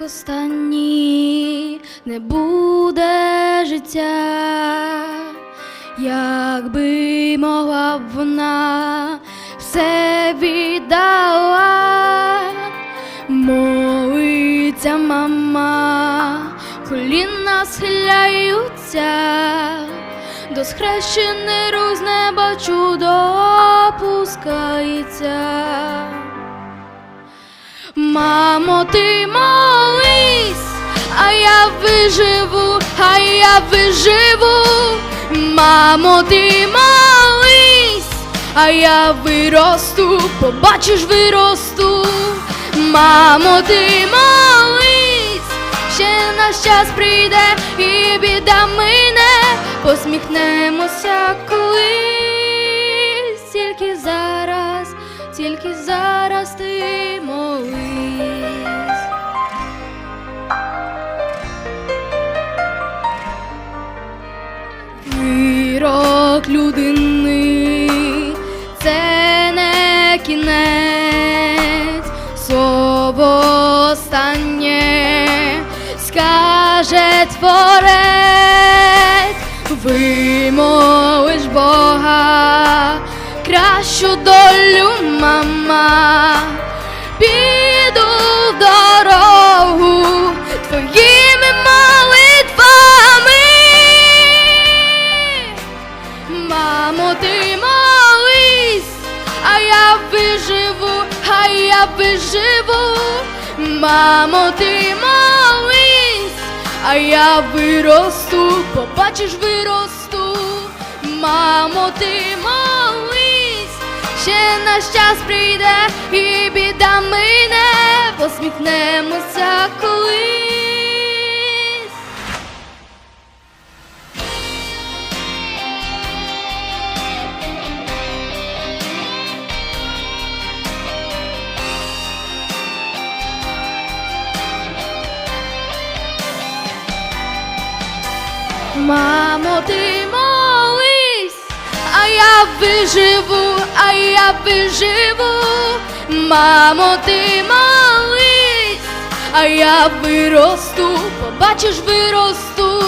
останній не буде життя, якби могла б вона все віддала, молиться мама, коліна схиляються, до схрещений рук неба чудо опускається. Мамо, ти молись, а я виживу, а я виживу. Мамо, ти молись, а я виросту, побачиш виросту. Мамо, ти молись, ще наш час прийде і біда мине, посміхнемося колись, тільки зараз, тільки зараз ти Вирок людини. Це не кінець, слово скаже творець, вимовиш Бога, кращу долю, мама, я виживу. Мамо, ти молись, а я виросту, побачиш виросту. Мамо, ти молись, ще наш час прийде і біда мине, посміхнемося колись. Мамо, ти молись, а я виживу, а я виживу. Мамо, ти молись, а я виросту, побачиш виросту.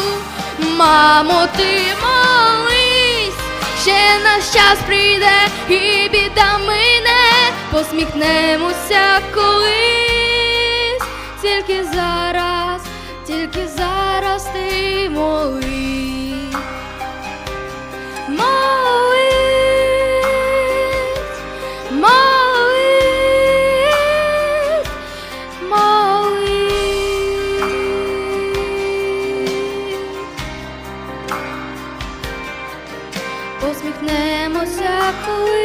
Мамо, ти молись, ще наш час прийде і біда мине, посміхнемося колись, тільки зараз, тільки зараз молись, молись. Посміхнемося колись,